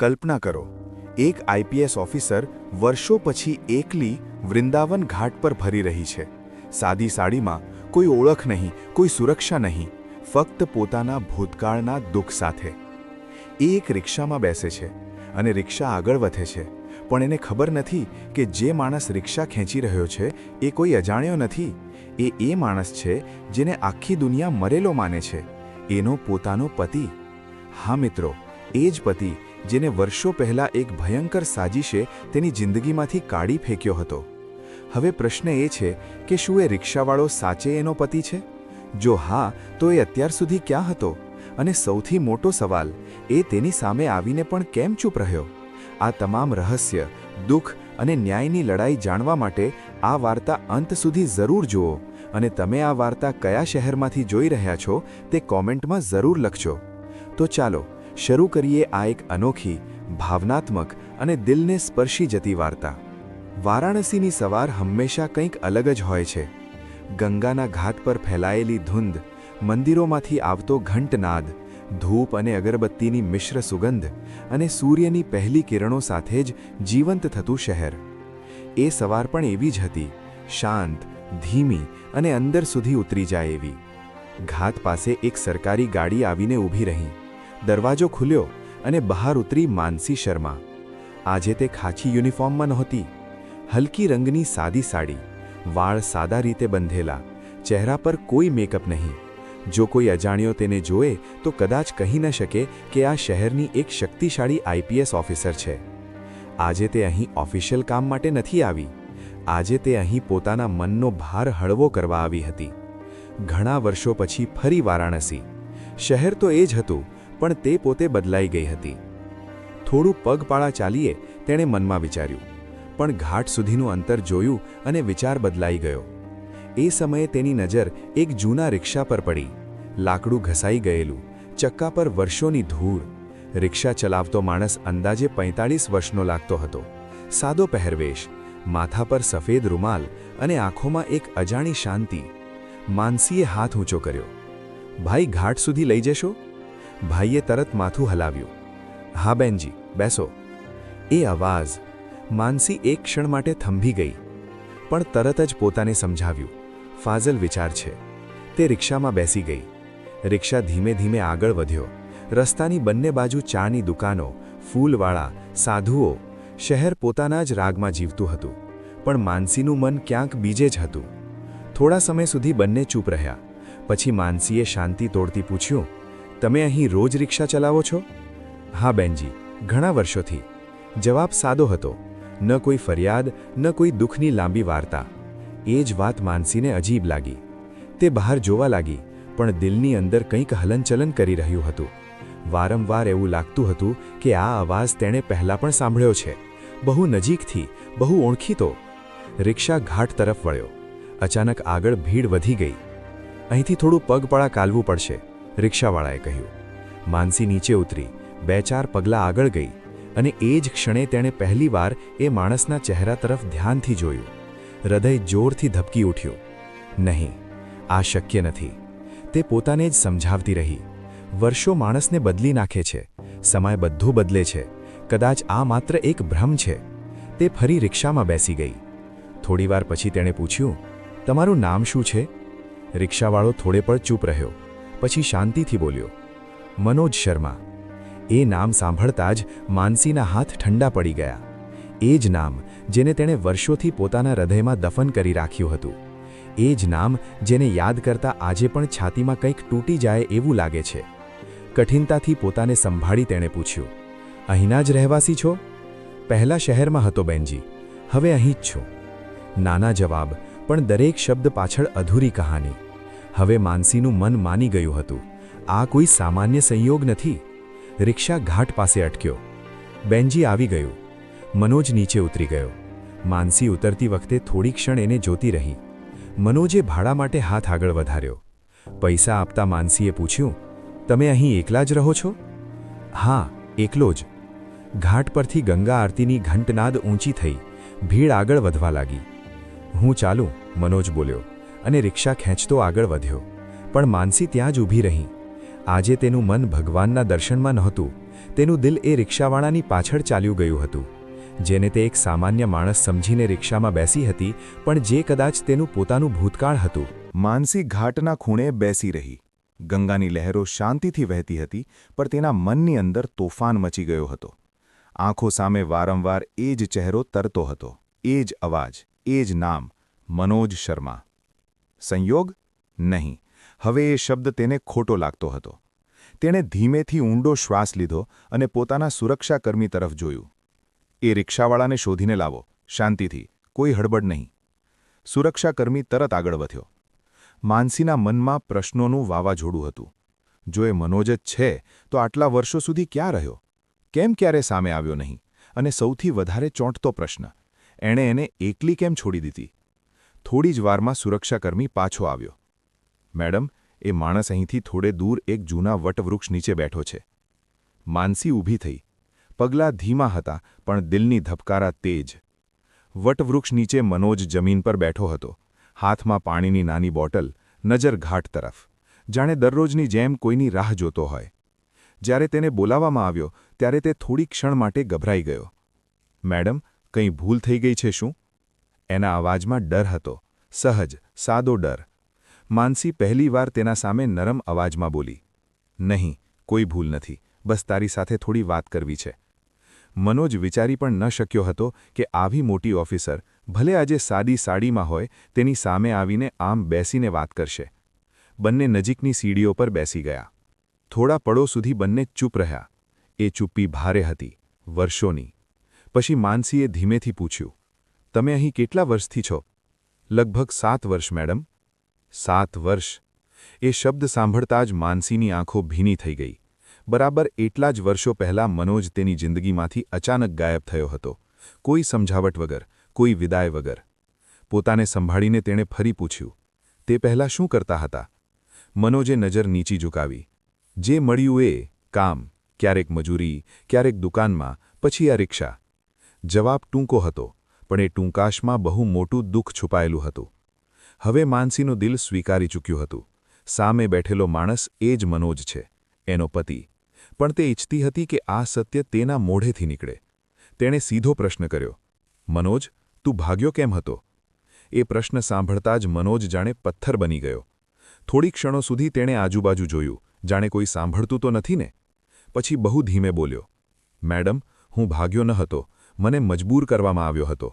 કલ્પના કરો, એક IPS officer વર્ષો પછી એકલી વૃંદાવન ઘાટ પર ફરી રહી છે. સાદી સાડીમાં કોઈ ઓળખ નહીં, કોઈ સુરક્ષા નહીં, ફક્ત પોતાના ભૂતકાળના દુઃખ સાથે. એ એક રિક્ષામાં બેસે છે અને રિક્ષા આગળ વધે છે, પણ એને ખબર નથી કે જે માણસ રિક્ષા ખેંચી રહ્યો છે એ કોઈ અજાણ્યો નથી. એ એ માણસ છે જેને આખી દુનિયા મરેલો માને છે. એનો પોતાનો પતિ. હા મિત્રો, એ જ પતિ જેને વર્ષો પહેલા એક ભયંકર સાજિશે તેની જિંદગીમાંથી કાઢી ફેંક્યો હતો. હવે પ્રશ્ન એ છે કે શું એ રિક્ષાવાળો સાચે એનો પતિ છે? જો હા, તો એ અત્યાર સુધી ક્યાં હતો? અને સૌથી મોટો સવાલ, એ તેની સામે આવીને પણ કેમ ચૂપ રહ્યો? આ તમામ રહસ્ય, દુઃખ અને ન્યાયની લડાઈ જાણવા માટે આ વાર્તા અંત સુધી જરૂર જુઓ અને તમે આ વાર્તા કયા શહેરમાંથી જોઈ રહ્યા છો તે કોમેન્ટમાં જરૂર લખજો. તો ચાલો શરૂ કરીએ આ એક અનોખી, ભાવનાત્મક અને દિલને સ્પર્શી જતી વાર્તા. વારાણસીની સવાર હંમેશા કંઈક અલગ જ હોય છે. ગંગાના ઘાટ પર ફેલાયેલી ધૂંધ, મંદિરોમાંથી આવતો ઘંટનાદ ધૂપ અને અગરબત્તીની મિશ્ર સુગંધ અને સૂર્યની પહેલી કિરણો સાથે જ જીવંત થતું શહેર. એ સવાર પણ એવી જ હતી, શાંત, ધીમી અને અંદર સુધી ઉતરી જાય એવી. ઘાટ પાસે એક સરકારી ગાડી આવીને ઊભી રહી. દરવાજો ખુલ્યો અને બહાર ઉતરી માનસી શર્મા. આજે તે ખાખી યુનિફોર્મમાં નહોતી. હલકી રંગની સાદી સાડી, વાળ સાદા રીતે બંધેલા, ચહેરા પર કોઈ મેકઅપ નહીં. જો કોઈ અજાણ્યો તેને જોએ, તો કદાચ કહી ન શકે કે આ શહેરની એક શક્તિશાળી આઈપીએસ ઓફિસર છે. આજે તે અહીં ઓફિશિયલ કામ માટે નથી આવી. આજે તે અહીં પોતાના મનનો ભાર હળવો કરવા આવી હતી. ઘણા વર્ષો પછી ફરી વારાણસી. શહેર તો એ જ હતું પણ તે પોતે બદલાઈ ગઈ હતી. થોડું પગપાળા ચાલીએ તેણે મનમાં વિચાર્યું, પણ ઘાટ સુધીનું અંતર જોયું અને વિચાર બદલાઈ ગયો. એ સમયે તેની નજર એક જૂના રિક્ષા પર પડી. લાકડું ઘસાઈ ગયેલું, ચક્કા પર વર્ષોની ધૂળ. રિક્ષા ચલાવતો માણસ અંદાજે પૈંતાળીસ વર્ષનો લાગતો હતો. સાદો પહેરવેશ, માથા પર સફેદ રૂમાલ અને આંખોમાં એક અજાણી શાંતિ. માનસીએ હાથ ઊંચો કર્યો. ભાઈ, ઘાટ સુધી લઈ જશો? ભાઈએ તરત માથું હલાવ્યું. હા બેનજી, બેસો. એ અવાજ માનસી એક ક્ષણ માટે થંભી ગઈ, પણ તરત જ પોતાને સમજાવ્યું. ફાઝલ વિચાર છે. તે રિક્ષામાં બેસી ગઈ. રિક્ષા ધીમે ધીમે આગળ વધ્યો. રસ્તાની બંને બાજુ ચાની દુકાનો, ફૂલવાળા, સાધુઓ, શહેર પોતાના જ રાગમાં જીવતું હતું. પણ માનસીનું મન ક્યાંક બીજે જ હતું. થોડા સમય સુધી બંને ચૂપ રહ્યા. પછી માનસીએ શાંતિ તોડતી પૂછ્યું તમે અહીં રોજ રિક્ષા ચલાવો છો? હા, બેનજી, ઘણા વર્ષોથી. જવાબ સાદો હતો. ન કોઈ ફરિયાદ, ન કોઈ દુઃખની લાંબી વાર્તા. એ જ વાત માનસીને અજીબ લાગી. તે બહાર જોવા લાગી, પણ દિલની અંદર કંઈક હલનચલન કરી રહ્યું હતું. વારંવાર એવું લાગતું હતું કે આ અવાજ તેણે પહેલાં પણ સાંભળ્યો છે. બહુ નજીકથી, બહુ ઓળખીતો. રિક્ષા ઘાટ તરફ વળ્યો. અચાનક આગળ ભીડ વધી ગઈ. અહીંથી થોડું પગપળા કાલવું પડશે. રિક્ષાવાળાએ કહ્યું, માનસી નીચે ઉતરી, બે ચાર પગલાં આગળ ગઈ અને એ જ ક્ષણે તેણે પહેલીવાર એ માણસના ચહેરા તરફ ધ્યાનથી જોયું. હૃદય જોરથી ધબકી ઉઠ્યું. નહીં, આ શક્ય નથી. તે પોતાને જ સમજાવતી રહી. વર્ષો માણસને બદલી નાખે છે. સમય બધું બદલે છે. કદાચ આ માત્ર એક ભ્રમ છે. તે ફરી રિક્ષામાં બેસી ગઈ. થોડીવાર પછી તેણે પૂછ્યું, તમારું નામ શું છે? રિક્ષાવાળો થોડે પણ ચૂપ રહ્યો. પછી શાંતિથી બોલ્યો, મનોજ શર્મા, એ નામ સાંભળતા જ માનસીના હાથ ઠંડા પડી ગયા. એ જ નામ જેને તેણે વર્ષોથી પોતાના હૃદયમાં દફન કરી રાખ્યું હતું. એ જ નામ જેને યાદ કરતા આજે પણ છાતીમાં કંઈક તૂટી જાય એવું લાગે છે. કઠિનતાથી પોતાને સંભાળી તેણે પૂછ્યું, અહીંના જ રહેવાસી છો? પહેલા શહેરમાં હતો બેનજી, હવે અહીં જ છું. નાના જવાબ, પણ દરેક શબ્દ પાછળ અધૂરી કહાની. હવે માનસીનું મન માની ગયું હતું. આ કોઈ સામાન્ય સંયોગ નથી. રિક્ષા ઘાટ પાસે અટક્યો. બેનજી આવી ગયું. મનોજ નીચે ઉતરી ગયો. માનસી ઉતરતી વખતે થોડી ક્ષણ એને જોતી રહી. મનોજે ભાડા માટે હાથ આગળ વધાર્યો. પૈસા આપતા માનસીએ પૂછ્યું, તમે અહીં એકલા જ રહો છો? હા, એકલો જ. ઘાટ પરથી ગંગા આરતીની ઘંટનાદ ઊંચી થઈ. ભીડ આગળ વધવા લાગી. હું ચાલું, મનોજ બોલ્યો. અને રિક્ષા ખેંચતો આગળ વધ્યો. પણ માનસી ત્યાં જ ઊભી રહી. આજે તેનું મન ભગવાનના દર્શનમાં નહોતું. તેનું દિલ એ રિક્ષાવાળાની પાછળ ચાલ્યું ગયું હતું. જેને તે એક સામાન્ય માણસ સમજીને રિક્ષામાં બેસી હતી, પણ જે કદાચ તેનું પોતાનું ભૂતકાળ હતું. માનસી ઘાટના ખૂણે બેસી રહી. ગંગાની લહેરો શાંતિથી વહેતી હતી, પણ તેના મનની અંદર તોફાન મચી ગયો હતો. આંખો સામે વારંવાર એ જ ચહેરો તરતો હતો. એ જ અવાજ, એ જ નામ, મનોજ શર્મા. સંયોગ નહીં. હવે એ શબ્દ તેને ખોટો લાગતો હતો. તેણે ધીમેથી ઊંડો શ્વાસ લીધો અને પોતાના સુરક્ષાકર્મી તરફ જોયું. એ રિક્ષાવાળાને શોધીને લાવો. શાંતિથી. કોઈ હડબડ નહીં. સુરક્ષાકર્મી તરત આગળ વધ્યો. માનસીના મનમાં પ્રશ્નોનું વાવાઝોડું હતું. જો એ મનોજ જ છે, તો આટલા વર્ષો સુધી ક્યાં રહ્યો? કેમ ક્યારે સામે આવ્યો નહીં? અને સૌથી વધારે ચોંટતો પ્રશ્ન. એણે એને એકલી કેમ છોડી દીધી? થોડી જ વારમાં સુરક્ષાકર્મી પાછો આવ્યો. મેડમ, એ માણસ અહીંથી થોડે દૂર એક જૂના વટવૃક્ષ નીચે બેઠો છે. માનસી ઊભી થઈ. પગલાં ધીમા હતા, પણ દિલની ધબકારા તેજ. વટવૃક્ષ નીચે મનોજ જમીન પર બેઠો હતો. હાથમાં પાણીની નાની બોટલ, નજર ઘાટ તરફ. જાણે દરરોજની જેમ કોઈની રાહ જોતો હોય. જ્યારે તેને બોલાવવામાં આવ્યો, ત્યારે તે થોડી ક્ષણ માટે ગભરાઈ ગયો. મેડમ, કંઈ ભૂલ થઈ ગઈ છે શું? એના અવાજમાં ડર હતો, સહજ, સાદો ડર. માનસી પહેલીવાર તેના સામે નરમ અવાજમાં બોલી, નહીં, કોઈ ભૂલ નથી, બસ તારી સાથે થોડી વાત કરવી છે. મનોજ વિચારી પણ ન શક્યો હતો કે આવી મોટી ઓફિસર, ભલે આજે સાદી સાડીમાં હોય, તેની સામે આવીને આમ બેસીને વાત કરશે. બંને નજીકની સીડીઓ પર બેસી ગયા. થોડા પળો સુધી બંને ચૂપ રહ્યા. એ ચૂપ્પી ભારે હતી, વર્ષોની. પછી માનસીએ ધીમેથી પૂછ્યું તમે અહીં કેટલા વર્ષથી છો? લગભગ સાત વર્ષ, મેડમ. સાત વર્ષ. એ શબ્દ સાંભળતા જ માનસીની આંખો ભીની થઈ ગઈ. બરાબર એટલા જ વર્ષો પહેલાં મનોજ તેની જિંદગીમાંથી અચાનક ગાયબ થયો હતો. કોઈ સમજાવટ વગર, કોઈ વિદાય વગર. પોતાને સંભાળીને તેણે ફરી પૂછ્યું. તે પહેલાં શું કરતા હતા? મનોજે નજર નીચી ઝુકાવી. જે મળ્યું એ, કામ, ક્યારેક મજૂરી, ક્યારેક દુકાનમાં, પછી આ રિક્ષા. જવાબ ટૂંકો હતો. પણ એ ટૂંકાશમાં બહુ મોટું દુઃખ છુપાયેલું હતું. હવે માનસીનું દિલ સ્વીકારી ચૂક્યું હતું. સામે બેઠેલો માણસ એ જ મનોજ છે, એનો પતિ. પણ તે ઇચ્છતી હતી કે આ સત્ય તેના મોઢેથી નીકળે. તેણે સીધો પ્રશ્ન કર્યો, મનોજ, તું ભાગ્યો કેમ હતો? એ પ્રશ્ન સાંભળતા જ મનોજ જાણે પથ્થર બની ગયો. થોડી ક્ષણો સુધી તેણે આજુબાજુ જોયું, જાણે કોઈ સાંભળતું તો નથી ને? પછી બહુ ધીમે બોલ્યો, મેડમ, હું ભાગ્યો ન હતો. મને મજબૂર કરવામાં આવ્યો હતો.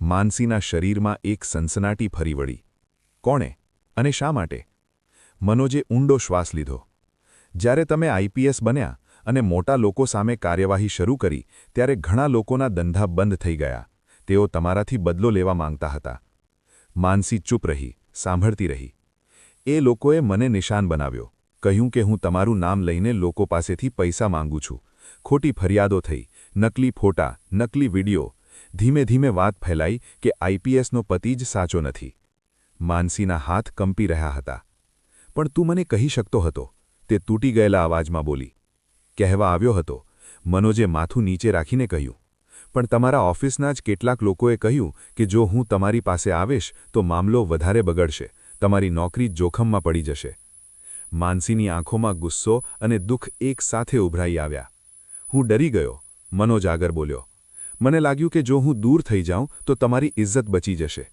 માનસીના શરીરમાં એક સનસનાટી ફરી વળી. કોણે? અને શા માટે? મનોજે ઊંડો શ્વાસ લીધો. જ્યારે તમે આઈપીએસ બન્યા અને મોટા લોકો સામે કાર્યવાહી શરૂ કરી, ત્યારે ઘણા લોકોના ધંધા બંધ થઈ ગયા. તેઓ તમારાથી બદલો લેવા માંગતા હતા. માનસી ચૂપ રહી, સાંભળતી રહી. એ લોકોએ મને નિશાન બનાવ્યો, કહ્યું કે હું તમારું નામ લઈને લોકો પાસેથી પૈસા માંગુ છું. ખોટી ફરિયાદો થઈ, નકલી ફોટા, નકલી વિડિયો ધીમે ધીમે વાત ફેલાઈ કે આઈપીએસનો પતિ જ સાચો નથી. માનસીના હાથ કંપી રહ્યા હતા. પણ તું મને કહી શકતો હતો. તે તૂટી ગયેલા અવાજમાં બોલી. કહેવા આવ્યો હતો. મનોજે માથું નીચે રાખીને કહ્યું. પણ તમારા ઓફિસના જ કેટલાક લોકોએ કહ્યું કે જો હું તમારી પાસે આવીશ, તો મામલો વધારે બગડશે. તમારી નોકરી જોખમમાં પડી જશે. માનસીની આંખોમાં ગુસ્સો અને દુઃખ એક સાથે ઉભરાઈ આવ્યા. હું ડરી ગયો, મનોજ આગળ બોલ્યો. મને લાગ્યું કે જો હું દૂર થઈ જાઉં, તો તમારી ઇજ્જત બચી જશે.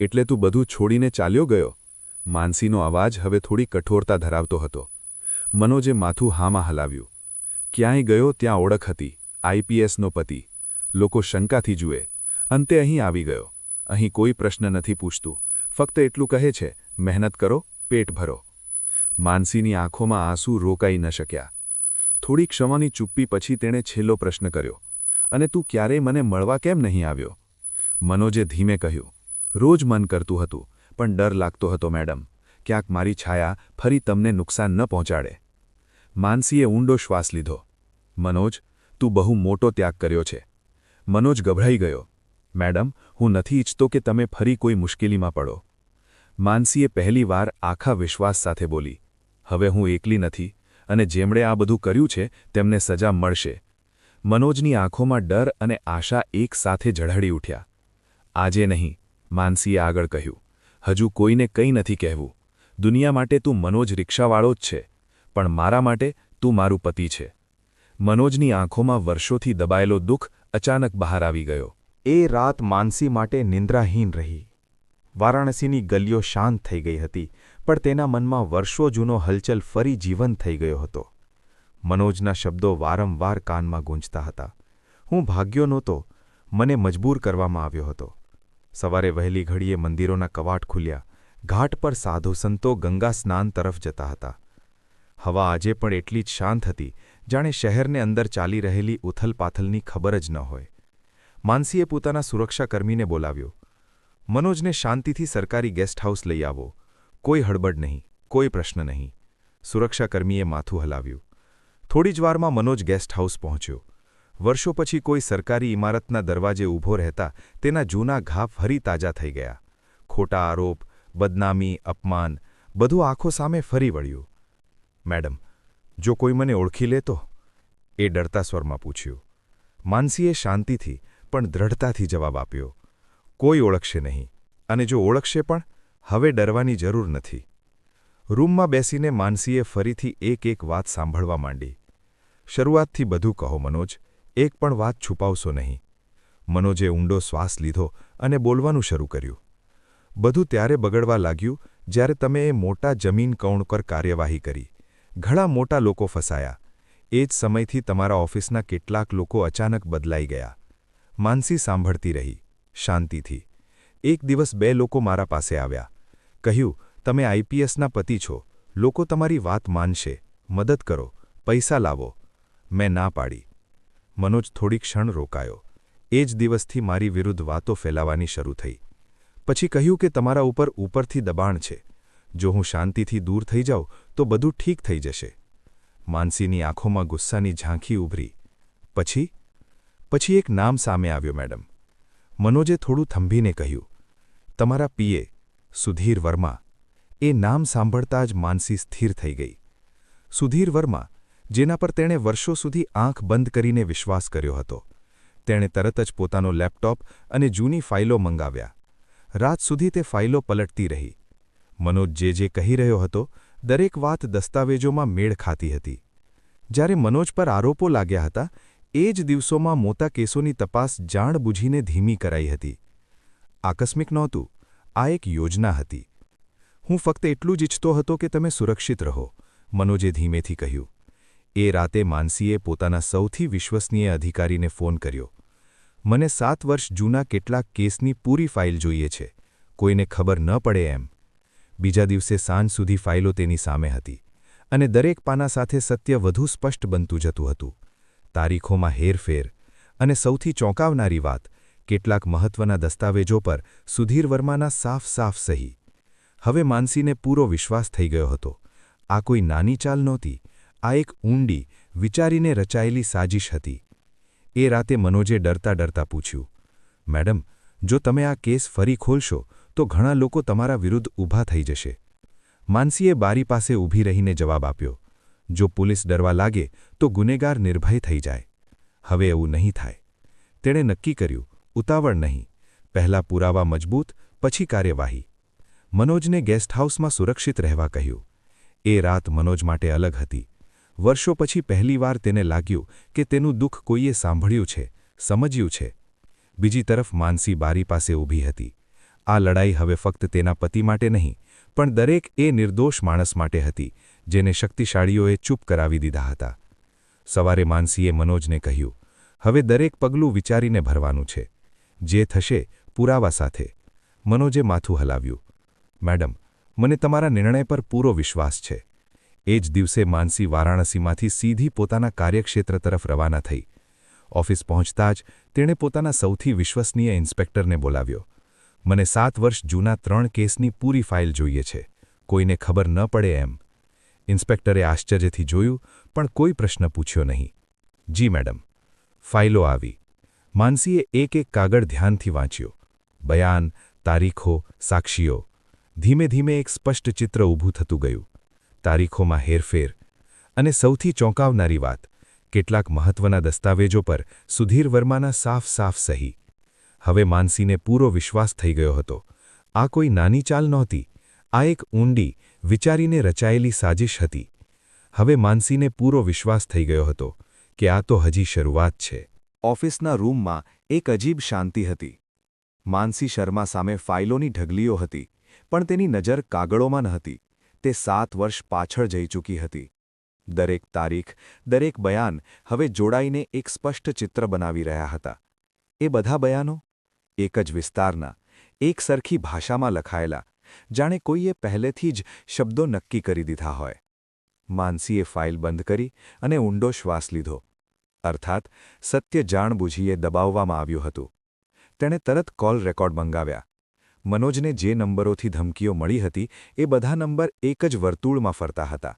એટલે તું બધું છોડીને ચાલ્યો ગયો? માનસીનો અવાજ હવે થોડી કઠોરતા ધરાવતો હતો. મનોજે માથું હામાં હલાવ્યું. ક્યાંય ગયો ત્યાં ઓળખ હતી. આઈપીએસનો પતિ. લોકો શંકાથી જુએ. અંતે અહીં આવી ગયો. અહીં કોઈ પ્રશ્ન નથી પૂછતું. ફક્ત એટલું કહે છે, મહેનત કરો, પેટ ભરો. માનસીની આંખોમાં આંસુ રોકાઈ ન શક્યા. થોડી ક્ષમાની ચૂપ્પી પછી તેણે છેલ્લો પ્રશ્ન કર્યો. અને તું ક્યારેય મને મળવા કેમ નહીં આવ્યો? મનોજે ધીમે કહ્યું, રોજ મન કરતું હતું, પણ ડર લાગતો હતો, મેડમ. ક્યાંક મારી છાયા ફરી તમને નુકસાન ન પહોંચાડે. માનસીએ ઊંડો શ્વાસ લીધો, મનોજ, તું બહુ મોટો ત્યાગ કર્યો છે. મનોજ ગભરાઈ ગયો, મેડમ, હું નથી ઈચ્છતો કે તમે ફરી કોઈ મુશ્કેલીમાં પડો. માનસીએ પહેલીવાર આખા વિશ્વાસ સાથે બોલી, હવે હું એકલી નથી, અને જેમણે આ બધું કર્યું છે, તેમને સજા મળશે. મનોજની આંખોમાં ડર અને આશા એક સાથે ઝળહળી ઉઠ્યા. આજે નહીં, માનસીએ આગળ કહ્યું. હજુ કોઈને કંઈ નથી કહેવું. દુનિયા માટે તું મનોજ રિક્ષાવાળો જ છે, પણ મારા માટે તું મારું પતિ છે. મનોજની આંખોમાં વર્ષોથી દબાયેલો દુઃખ અચાનક બહાર આવી ગયો. એ રાત માનસી માટે નિંદ્રાહીન રહી. વારાણસીની ગલીઓ શાંત થઈ ગઈ હતી, પણ તેના મનમાં વર્ષો જૂનો હલચલ ફરી જીવંત થઈ ગયો હતો. મનોજના શબ્દો વારંવાર કાનમાં ગૂંજતા હતા. હું ભાગ્યો નહોતો. મને મજબૂર કરવામાં આવ્યો હતો. સવારે વહેલી ઘડીએ મંદિરોના કવાટ ખુલ્યા. ઘાટ પર સાધુ સંતો ગંગા સ્નાન તરફ જતા હતા. હવા આજે પણ એટલી જ શાંત હતી, જાણે શહેરને અંદર ચાલી રહેલી ઉથલપાથલની ખબર જ ન હોય. માનસીએ પોતાના સુરક્ષાકર્મીને બોલાવ્યો. મનોજને શાંતિથી સરકારી ગેસ્ટ હાઉસ લઈ આવો. કોઈ હડબડ નહીં. કોઈ પ્રશ્ન નહીં. સુરક્ષાકર્મીએ માથું હલાવ્યું. થોડી જ વારમાં મનોજ ગેસ્ટ હાઉસ પહોંચ્યો. વર્ષો પછી કોઈ સરકારી ઇમારતના દરવાજે ઊભો રહેતા તેના જૂના ઘા ફરી તાજા થઈ ગયા. ખોટા આરોપ, બદનામી, અપમાન, બધું આંખો સામે ફરી વળ્યું. મેડમ, જો કોઈ મને ઓળખી લે તો એ ડરતા સ્વરમાં પૂછ્યું. માનસીએ શાંતિથી પણ દ્રઢતાથી જવાબ આપ્યો. કોઈ ઓળખશે નહીં. અને જો ઓળખશે પણ, હવે ડરવાની જરૂર નથી. રૂમમાં બેસીને માનસીએ ફરીથી એક એક વાત સાંભળવા માંડી. શરૂઆતથી બધું કહો મનોજ, એક પણ વાત છુપાવશો નહીં. મનોજે ઊંડો શ્વાસ લીધો અને બોલવાનું શરૂ કર્યું. બધું ત્યારે બગડવા લાગ્યું જ્યારે તમે એ મોટા જમીન કૌણ પર કાર્યવાહી કરી. ઘણા મોટા લોકો ફસાયા. એ જ સમયથી તમારા ઓફિસના કેટલાક લોકો અચાનક બદલાઈ ગયા. માનસી સાંભળતી રહી, શાંતિથી. એક દિવસ બે લોકો મારા પાસે આવ્યા. કહ્યું તમે આઈપીએસના પતિ છો. લોકો તમારી વાત માનશે. મદદ કરો. પૈસા લાવો. મેં ના પાડી. મનોજ થોડી ક્ષણ રોકાયો. એ જ દિવસથી મારી વિરુદ્ધ વાતો ફેલાવાની શરૂ થઈ. પછી કહ્યું કે તમારા ઉપર ઉપરથી દબાણ છે. જો હું શાંતિથી દૂર થઈ જાઉં, તો બધું ઠીક થઈ જશે. માનસીની આંખોમાં ગુસ્સાની ઝાંખી ઉભરી. પછી? પછી એક નામ સામે આવ્યો, મેડમ. મનોજે થોડું થંભીને કહ્યું. તમારા પીએ સુધીર વર્મા એ નામ સાંભળતા જ માનસી સ્થિર થઈ ગઈ. સુધીર વર્મા, જેના પર તેણે વર્ષો સુધી આંખ બંધ કરીને વિશ્વાસ કર્યો હતો, તેણે તરત જ પોતાનો લેપટોપ અને જૂની ફાઇલો મંગાવ્યા. રાત સુધી તે ફાઇલો પલટતી રહી. મનોજ જે જે કહી રહ્યો હતો, દરેક વાત દસ્તાવેજોમાં મેળ ખાતી હતી. જ્યારે મનોજ પર આરોપો લાગ્યા હતા, એ જ દિવસોમાં મોટા કેસોની તપાસ જાણબૂજીને ધીમી કરાઈ હતી. આકસ્મિક નહોતું, આ એક યોજના હતી. હું ફક્ત એટલું જ ઇચ્છતો હતો કે તમે સુરક્ષિત રહો, મનોજે ધીમેથી કહ્યું. એ રાતે માનસીએ પોતાના સૌથી વિશ્વસનીય અધિકારીને ફોન કર્યો. મને સાત વર્ષ જૂના કેટલાક કેસની પૂરી ફાઇલ જોઈએ છે. કોઈને ખબર ન પડે એમ. બીજા દિવસે સાંજ સુધી ફાઇલો તેની સામે હતી અને દરેક પાના સાથે સત્ય વધુ સ્પષ્ટ બનતું જતું હતું. તારીખોમાં હેરફેર અને સૌથી ચોંકાવનારી વાત, કેટલાક મહત્વના દસ્તાવેજો પર સુધીર વર્માના સાફ સાફ સહી. હવે માનસીને પૂરો વિશ્વાસ થઈ ગયો હતો. આ કોઈ નાની ચાલ નહોતી, આ એક ઊંડી, વિચારીને રચાયેલી સાજિશ હતી. એ રાતે મનોજે ડરતા ડરતા પૂછ્યું, મેડમ, જો તમે આ કેસ ફરી ખોલશો, તો ઘણા લોકો તમારા વિરુદ્ધ ઊભા થઈ જશે. માનસીએ બારી પાસે ઊભી રહીને જવાબ આપ્યો, જો પોલીસ ડરવા લાગે, તો ગુનેગાર નિર્ભય થઈ જાય. હવે એવું નહીં થાય. તેણે નક્કી કર્યું, ઉતાવળ નહીં. પહેલા પુરાવા મજબૂત, પછી કાર્યવાહી. મનોજને ગેસ્ટ હાઉસમાં સુરક્ષિત રહેવા કહ્યું. એ રાત મનોજ માટે અલગ હતી. વર્ષો પછી પહેલીવાર તેને લાગ્યું કે તેનું દુઃખ કોઈએ સાંભળ્યું છે, સમજ્યું છે. બીજી તરફ માનસી બારી પાસે ઊભી હતી. આ લડાઈ હવે ફક્ત તેના પતિ માટે નહીં, પણ દરેક એ નિર્દોષ માણસ માટે હતી, જેને શક્તિશાળીઓએ ચૂપ કરાવી દીધા હતા. સવારે માનસીએ મનોજને કહ્યું, હવે દરેક પગલું વિચારીને ભરવાનું છે. જે થશે, પુરાવા સાથે. મનોજે માથું હલાવ્યું. મેડમ, મને તમારા નિર્ણય પર પૂરો વિશ્વાસ છે. એ જ દિવસે માનસી વારાણસીમાંથી સીધી પોતાના કાર્યક્ષેત્ર તરફ રવાના થઈ. ઓફિસ પહોંચતા જ તેણે પોતાના સૌથી વિશ્વસનીય ઇન્સ્પેક્ટરને બોલાવ્યો. મને સાત વર્ષ જૂના ત્રણ કેસની પૂરી ફાઇલ જોઈએ છે. કોઈને ખબર ન પડે એમ. ઇન્સ્પેક્ટરે આશ્ચર્યથી જોયું, પણ કોઈ પ્રશ્ન પૂછ્યો નહીં. જી, મેડમ. ફાઇલો આવી. માનસીએ એક એક કાગળ ધ્યાનથી વાંચ્યો. બયાન, તારીખો, સાક્ષીઓ ધીમે ધીમે એક સ્પષ્ટ ચિત્ર ઊભું થતું ગયું. તારીખોમાં હેરફેર. અને સૌથી ચોંકાવનારી વાત, કેટલાક મહત્વના દસ્તાવેજો પર સુધીર વર્માના સાફ સાફ સહી. હવે માનસીને પૂરો વિશ્વાસ થઈ ગયો હતો. આ કોઈ નાની ચાલ નહોતી. આ એક ઊંડી, વિચારીને રચાયેલી સાજિશ હતી. હવે માનસીને પૂરો વિશ્વાસ થઈ ગયો હતો કે આ તો હજી શરૂઆત છે. ઓફિસના રૂમમાં એક અજીબ શાંતિ હતી. માનસી શર્મા સામે ફાઇલોની ઢગલીઓ હતી. પણ તેની નજર કાગળોમાં ન હતી. તે સાત વર્ષ પાછળ જઈ ચૂકી હતી. દરેક તારીખ, દરેક બયાન હવે જોડાઈને એક સ્પષ્ટ ચિત્ર બનાવી રહ્યા હતા. એ બધા બયાનો? એક જ વિસ્તારના, એક સરખી ભાષામાં લખાયેલા, જાણે કોઈએ પહેલેથી જ શબ્દો નક્કી કરી દીધા હોય. માનસીએ ફાઇલ બંધ કરી અને ઊંડો શ્વાસ લીધો. અર્થાત, સત્ય જાણબૂજીએ દબાવવામાં આવ્યું હતું. તેણે તરત કોલ રેકોર્ડ મંગાવ્યા. મનોજને જે નંબરોથી ધમકીઓ મળી હતી, એ બધા નંબર એક જ વર્તુળમાં ફરતા હતા.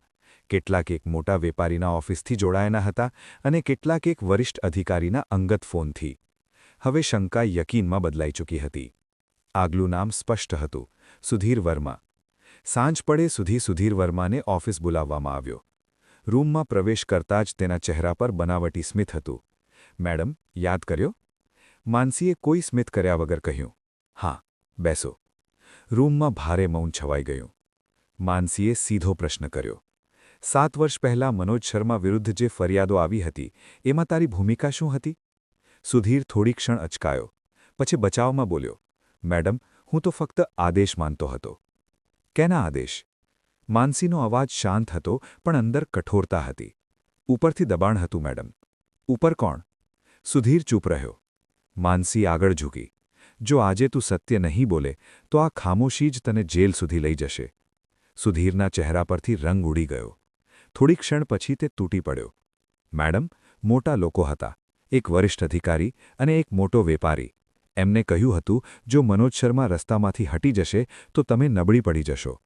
કેટલાક એક મોટા વેપારીના ઓફિસથી જોડાયેલા હતા અને કેટલાક એક વરિષ્ઠ અધિકારીના અંગત ફોનથી. હવે શંકા યકીનમાં બદલાઈ ચૂકી હતી. આગલું નામ સ્પષ્ટ હતું, સુધીર વર્મા. સાંજ પડે સુધી સુધીર વર્માને ઓફિસ બોલાવવામાં આવ્યો. રૂમમાં પ્રવેશ કરતા જ તેના ચહેરા પર બનાવટી સ્મિત હતું. મેડમ, યાદ કર્યો? માનસીએ કોઈ સ્મિત કર્યા વગર કહ્યું. હા બેસો. રૂમમાં ભારે મૌન છવાઈ ગયું. માનસીએ સીધો પ્રશ્ન કર્યો. સાત વર્ષ પહેલાં મનોજ શર્મા વિરુદ્ધ જે ફરિયાદો આવી હતી, એમાં તારી ભૂમિકા શું હતી? સુધીર થોડી ક્ષણ અચકાયો. પછી બચાવમાં બોલ્યો, મેડમ, હું તો ફક્ત આદેશ માનતો હતો. કેના આદેશ? માનસીનો અવાજ શાંત હતો, પણ અંદર કઠોરતા હતી. ઉપરથી દબાણ હતું, મેડમ. ઉપર કોણ? સુધીર ચૂપ રહ્યો. માનસી આગળ ઝૂકી. જો આજે તું સત્ય નહીં બોલે, તો આ ખામોશી જ તને જેલ સુધી લઈ જશે. સુધીરના ચહેરા પરથી રંગ ઉડી ગયો. થોડી ક્ષણ પછી તે તૂટી પડ્યો. મેડમ, મોટા લોકો હતા. એક વરિષ્ઠ અધિકારી અને એક મોટો વેપારી. એમને કહ્યું હતું, જો મનોજ શર્મા રસ્તામાંથી હટી જશે, તો તમે નબળી પડી જશો.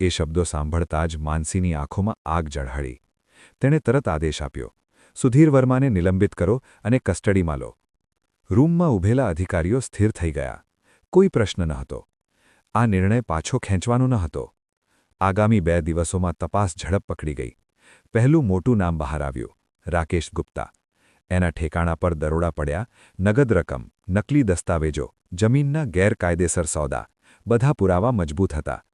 એ શબ્દો સાંભળતા જ માનસીની આંખોમાં આગ જળહળી તેણે તરત આદેશ આપ્યો. સુધીર વર્માને નિલંબિત કરો અને કસ્ટડીમાં લો. રૂમમાં ઊભેલા અધિકારીઓ સ્થિર થઈ ગયા. કોઈ પ્રશ્ન ન હતો. આ નિર્ણય પાછો ખેંચવાનો ન હતો. આગામી બે દિવસોમાં તપાસ ઝડપ પકડી ગઈ. પહેલું મોટું નામ બહાર આવ્યું. રાકેશ ગુપ્તા. એના ઠેકાણા પર દરોડા પડ્યા. નગદ રકમ, નકલી દસ્તાવેજો, જમીનના ગેરકાયદેસર સોદા, બધા પુરાવા મજબૂત હતા.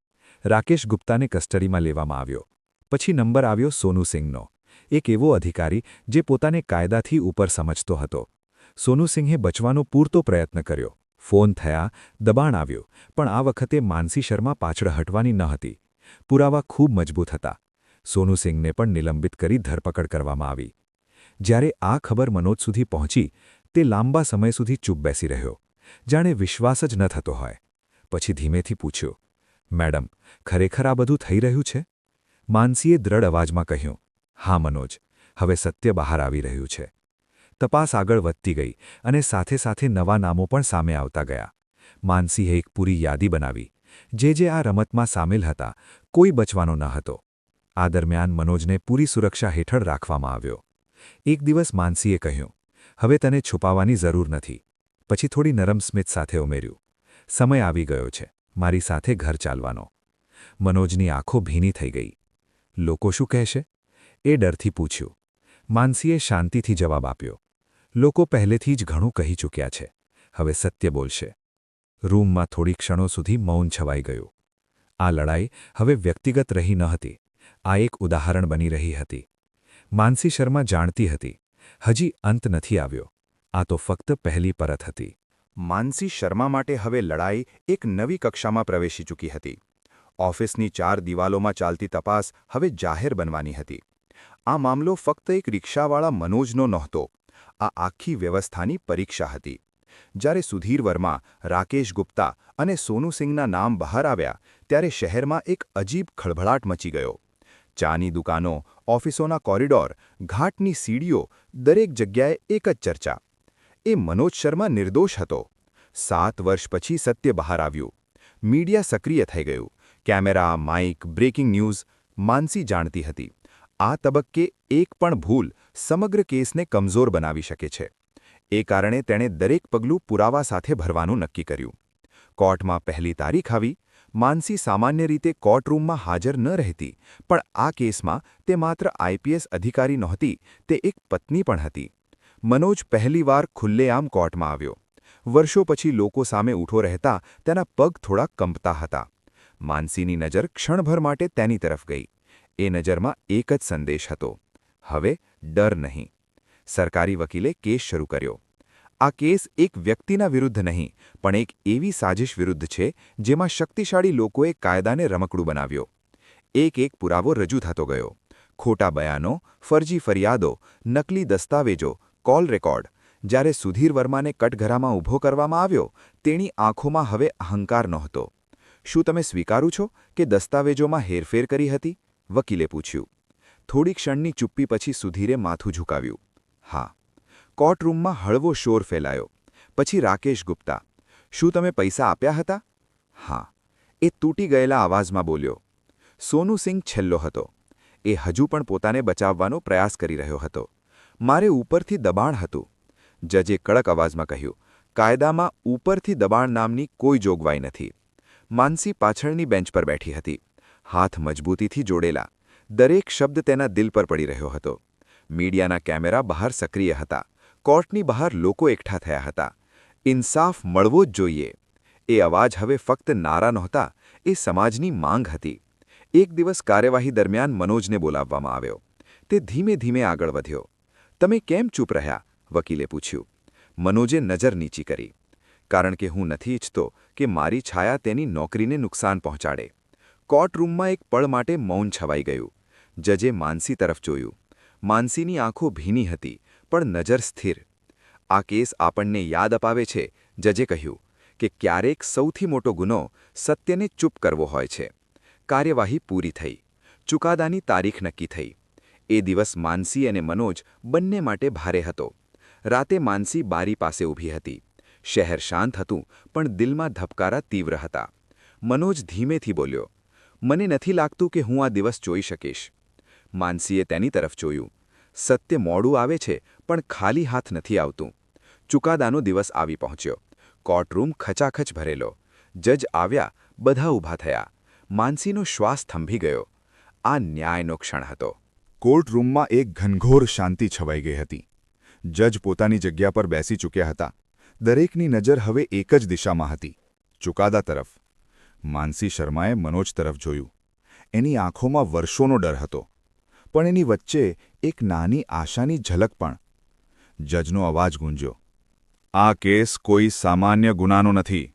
રાકેશ ગુપ્તાને કસ્ટડીમાં લેવામાં આવ્યો. પછી નંબર આવ્યો સોનુ સિંહનો. એક એવો અધિકારી જે પોતાને કાયદાથી ઉપર સમજતો હતો. સોનુ સિંહે બચવાનો પૂરતો પ્રયત્ન કર્યો. ફોન થયા, દબાણ આવ્યું, પણ આ વખતે માનસી શર્મા પાછળ હટવાની ન હતી. પુરાવા ખૂબ મજબૂત હતા. સોનુસિંહને પણ નિલંબિત કરી ધરપકડ કરવામાં આવી. જ્યારે આ ખબર મનોજ સુધી પહોંચી, તે લાંબા સમય સુધી ચૂપ બેસી રહ્યો. જાણે વિશ્વાસ જ ન થતો હોય. પછી ધીમેથી પૂછ્યું, મેડમ, ખરેખર આ બધું થઈ રહ્યું છે? માનસીએ દ્રઢ અવાજમાં કહ્યું, હા મનોજ, હવે સત્ય બહાર આવી રહ્યું છે. તપાસ આગળ વધતી ગઈ અને સાથે સાથે નવા નામો પણ સામે આવતા ગયા. માનસીએ એક પૂરી યાદી બનાવી, જે જે આ રમતમાં સામેલ હતા, કોઈ બચવાનો ન હતો. આ દરમિયાન મનોજને પૂરી સુરક્ષા હેઠળ રાખવામાં આવ્યો. એક દિવસ માનસીએ કહ્યું, હવે તને છુપાવવાની જરૂર નથી. પછી થોડી નરમ સ્મિત સાથે ઉમેર્યું, સમય આવી ગયો છે, મારી સાથે ઘર ચાલવાનો. મનોજની આંખો ભીની થઈ ગઈ. લોકો શું કહેશે? એ ડરથી પૂછ્યું. માનસીએ શાંતિથી જવાબ આપ્યો લોકો પહેલેથી જ ઘણું કહી ચૂક્યા છે. હવે સત્ય બોલશે. રૂમમાં થોડી ક્ષણો સુધી મૌન છવાઈ ગયું. આ લડાઈ હવે વ્યક્તિગત રહી ન હતી. આ એક ઉદાહરણ બની રહી હતી. માનસી શર્મા જાણતી હતી. હજી અંત નથી આવ્યો. આ તો ફક્ત પહેલી પરત હતી. માનસી શર્મા માટે હવે લડાઈ એક નવી કક્ષામાં પ્રવેશી ચૂકી હતી. ઓફિસની ચાર દિવાલોમાં ચાલતી તપાસ હવે જાહેર બનવાની હતી. આ મામલો ફક્ત એક રિક્ષાવાળા મનોજનો નહોતો. આ આખી વ્યવસ્થાની પરીક્ષા હતી. જ્યારે સુધીર વર્મા, રાકેશ ગુપ્તા અને સોનુ સિંહના નામ બહાર આવ્યા, ત્યારે શહેરમાં એક અજીબ ખળભળાટ મચી ગયો. ચાની દુકાનો, ઓફિસોના કોરિડોર, ઘાટની સીડીઓ, દરેક જગ્યાએ એક જ ચર્ચા. એ મનોજ શર્મા નિર્દોષ હતો. સાત વર્ષ પછી સત્ય બહાર આવ્યું. મીડિયા સક્રિય થઈ ગયું. Camera, mike, breaking news, Mansi જાણતી હતી. આ તબક્કે એક પણ ભૂલ સમગ્ર કેસને કમજોર બનાવી શકે છે. એ કારણે તેણે દરેક પગલું પુરાવા સાથે ભરવાનું નક્કી કર્યું. કોર્ટમાં પહેલી તારીખ આવી, માનસી સામાન્ય રીતે કોર્ટરૂમમાં હાજર ન રહેતી, પણ આ કેસમાં તે માત્ર આઈપીએસ અધિકારી નહોતી, તે એક પત્ની પણ હતી. મનોજ પહેલીવાર ખુલ્લેઆમ કોર્ટમાં આવ્યો. વર્ષો પછી લોકો સામે ઊઠો રહેતા તેના પગ થોડા કંપતા હતા. માનસીની નજર ક્ષણભર માટે તેની તરફ ગઈ. એ નજરમાં એક જ સંદેશ હતો. હવે ડર નહીં. સરકારી વકીલે કેસ શરૂ કર્યો. આ કેસ એક વ્યક્તિના વિરુદ્ધ નહીં, પણ એક એવી સાજિશ વિરુદ્ધ છે જેમાં શક્તિશાળી લોકોએ કાયદાને રમકડું બનાવ્યો. એક એક પુરાવો રજૂ થતો ગયો. ખોટા બયાનો, ફરજી ફરિયાદો, નકલી દસ્તાવેજો, કોલ રેકોર્ડ, જ્યારે સુધીર વર્માને કટઘરામાં ઊભો કરવામાં આવ્યો તેની આંખોમાં હવે અહંકાર નહોતો. શું તમે સ્વીકારું છો કે દસ્તાવેજોમાં હેરફેર કરી હતી? વકીલે પૂછ્યું, થોડી ક્ષણની ચૂપ્પી પછી સુધીરે માથું ઝુકાવ્યું. હા. કોર્ટરૂમમાં હળવો શોર ફેલાયો. પછી રાકેશ ગુપ્તા, શું તમે પૈસા આપ્યા હતા? હા. એ તૂટી ગયેલા અવાજમાં બોલ્યો, સોનુ સિંહ છેલ્લો હતો. એ હજુ પણ પોતાને બચાવવાનો પ્રયાસ કરી રહ્યો હતો. મારે ઉપરથી દબાણ હતું. જજે કડક અવાજમાં કહ્યું, કાયદામાં ઉપરથી દબાણ નામની કોઈ જોગવાઈ નથી. માનસી પાછળની બેન્ચ પર બેઠી હતી. હાથ મજબૂતીથી જોડેલા. દરેક શબ્દ તેના દિલ પર પડી રહ્યો હતો. મીડિયાના કેમેરા બહાર સક્રિય હતા. કોર્ટની બહાર લોકો એકઠા થયા હતા. ઇન્સાફ મળવો જ જોઈએ. એ અવાજ હવે ફક્ત નારા નહોતા, એ સમાજની માંગ હતી. એક દિવસ કાર્યવાહી દરમિયાન મનોજને બોલાવવામાં આવ્યો. તે ધીમે ધીમે આગળ વધ્યો. તમે કેમ ચૂપ રહ્યા? વકીલે પૂછ્યું. મનોજે નજર નીચી કરી. કારણ કે હું નથી ઈચ્છતો કે મારી છાયા તેની નોકરીને નુકસાન પહોંચાડે. કોર્ટરૂમમાં એક પળ માટે મૌન છવાઈ ગયું. જજે માનસી તરફ જોયું. માનસીની આંખો ભીની હતી, પણ નજર સ્થિર. આ કેસ આપણને યાદ અપાવે છે, જજે કહ્યું, કે ક્યારેક સૌથી મોટો ગુનો સત્યને ચૂપ કરવો હોય છે. કાર્યવાહી પૂરી થઈ. ચુકાદાની તારીખ નક્કી થઈ. એ દિવસ માનસી અને મનોજ બંને માટે ભારે હતો. રાતે માનસી બારી પાસે ઊભી હતી. શહેર શાંત હતું, પણ દિલમાં ધબકારા તીવ્ર હતા. મનોજ ધીમેથી બોલ્યો મને નથી લાગતું કે હું આ દિવસ જોઈ શકીશ. માનસીએ તેની તરફ જોયું. સત્ય મોડું આવે છે, પણ ખાલી હાથ નથી આવતું. ચુકાદાનો દિવસ આવી પહોંચ્યો. કોર્ટરૂમ ખચાખચ ભરેલો. જજ આવ્યા, બધા ઊભા થયા. માનસીનો શ્વાસ થંભી ગયો. આ ન્યાયનો ક્ષણ હતો. કોર્ટરૂમમાં એક ઘનઘોર શાંતિ છવાઈ ગઈ હતી. જજ પોતાની જગ્યા પર બેસી ચૂક્યા હતા. દરેકની નજર હવે એક જ દિશામાં હતી. ચુકાદા તરફ. માનસી શર્માએ મનોજ તરફ જોયું. એની આંખોમાં વર્ષોનો ડર હતો. પણ એની વચ્ચે એક નાની આશાની ઝલક પણ. જજનો અવાજ ગુંજ્યો. આ કેસ કોઈ સામાન્ય ગુનાનો નથી.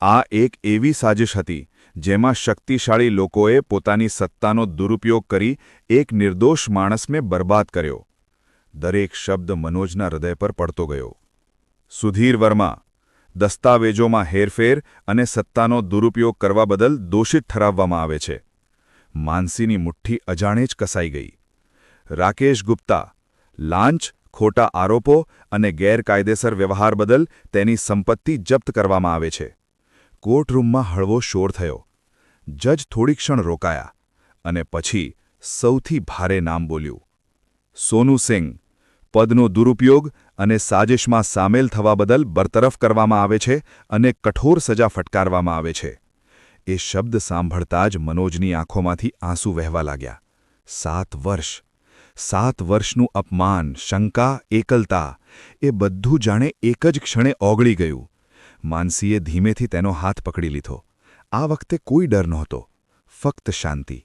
આ એક એવી સાજિશ હતી, જેમાં શક્તિશાળી લોકોએ પોતાની સત્તાનો દુરુપયોગ કરી એક નિર્દોષ માણસને બરબાદ કર્યો. દરેક શબ્દ મનોજના હૃદય પર પડતો ગયો. સુધીર વર્મા દસ્તાવેજોમાં હેરફેર અને સત્તાનો દુરુપયોગ કરવા બદલ દોષિત ઠરાવવામાં આવે છે. માનસીની મુઠ્ઠી અજાણે જ કસાઈ ગઈ. રાકેશ ગુપ્તા, લાંચ, ખોટા આરોપો અને ગેરકાયદેસર વ્યવહાર બદલ તેની સંપત્તિ જપ્ત કરવામાં આવે છે. કોર્ટરૂમમાં હળવો શોર થયો. જજ થોડી ક્ષણ રોકાયા અને પછી સૌથી ભારે નામ બોલ્યું. સોનુ સિંઘ પદનો દુરુપયોગ અને સાજિશમાં સામેલ થવા બદલ બરતરફ કરવામાં આવે છે અને કઠોર સજા ફટકારવામાં આવે છે. એ શબ્દ સાંભળતા જ મનોજની આંખોમાંથી આંસુ વહેવા લાગ્યા. સાત વર્ષ. સાત વર્ષનું અપમાન, શંકા, એકલતા, એ બધું જાણે એક જ ક્ષણે ઓગળી ગયું. માનસીએ ધીમેથી તેનો હાથ પકડી લીધો. આ વખતે કોઈ ડર નહોતો. ફક્ત શાંતિ.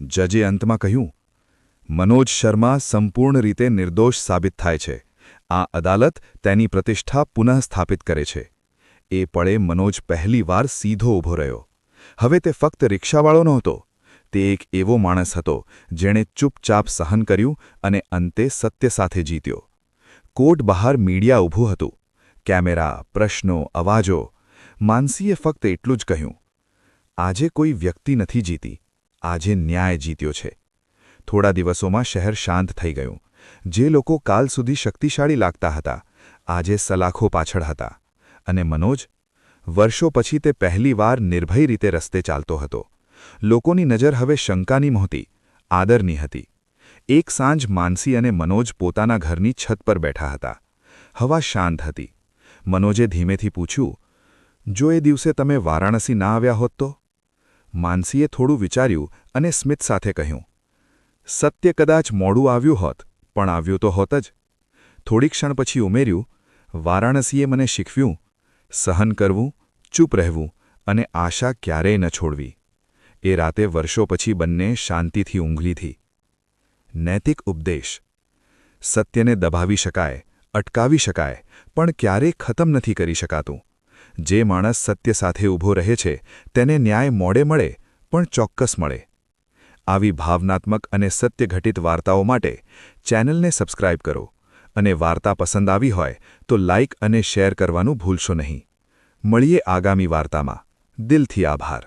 જજે અંતમાં કહ્યું, મનોજ શર્મા સંપૂર્ણ રીતે નિર્દોષ સાબિત થાય છે. આ અદાલત તેની પ્રતિષ્ઠા પુનઃસ્થાપિત કરે છે. એ પળે મનોજ પહેલીવાર સીધો ઊભો રહ્યો. હવે તે ફક્ત રિક્ષાવાળો નહોતો, તે એક એવો માણસ હતો જેણે ચૂપચાપ સહન કર્યું અને અંતે સત્ય સાથે જીત્યો. કોર્ટ બહાર મીડિયા ઊભું હતું. કેમેરા, પ્રશ્નો, અવાજો, માનસીએ ફક્ત એટલું જ કહ્યું. આજે કોઈ વ્યક્તિ નથી જીતી. આજે ન્યાય જીત્યો છે. થોડા દિવસોમાં શહેર શાંત થઈ ગયું. જે લોકો કાલ સુધી શક્તિશાળી લાગતા હતા, આજે સલાખો પાછળ હતા. અને મનોજ, વર્ષો પછી તે પહેલીવાર નિર્ભય રીતે રસ્તે ચાલતો હતો. લોકોની નજર હવે શંકાની નહોતી આદરની હતી. એક સાંજ માનસી અને મનોજ પોતાના ઘરની છત પર બેઠા હતા. હવા શાંત હતી. મનોજે ધીમેથી પૂછ્યું, જો એ દિવસે તમે વારાણસી ના આવ્યા હોત તો? માનસીએ થોડું વિચાર્યું અને સ્મિત સાથે કહ્યું, સત્ય કદાચ મોડું આવ્યું હોત. પણ આવ્યું તો હોત જ. થોડી ક્ષણ પછી ઉમેર્યું, વારાણસીએ મને શીખવ્યું, સહન કરવું, ચૂપ રહેવું અને આશા ક્યારેય ન છોડવી. એ રાતે વર્ષો પછી બંને શાંતિથી ઊંઘલીથી નૈતિક ઉપદેશ. સત્યને દબાવી શકાય, અટકાવી શકાય, પણ ક્યારેય ખતમ નથી કરી શકાતું. જે માણસ સત્ય સાથે ઊભો રહે છે, તેને ન્યાય મોડે મળે, પણ ચોક્કસ મળે. આવી ભાવનાત્મક અને સત્યઘટિત વાર્તાઓ માટે ચેનલને સબસ્ક્રાઇબ કરો અને વાર્તા પસંદ આવી હોય તો લાઇક અને શેર કરવાનું ભૂલશો નહીં. મળીએ આગામી વાર્તામાં. દિલથી આભાર.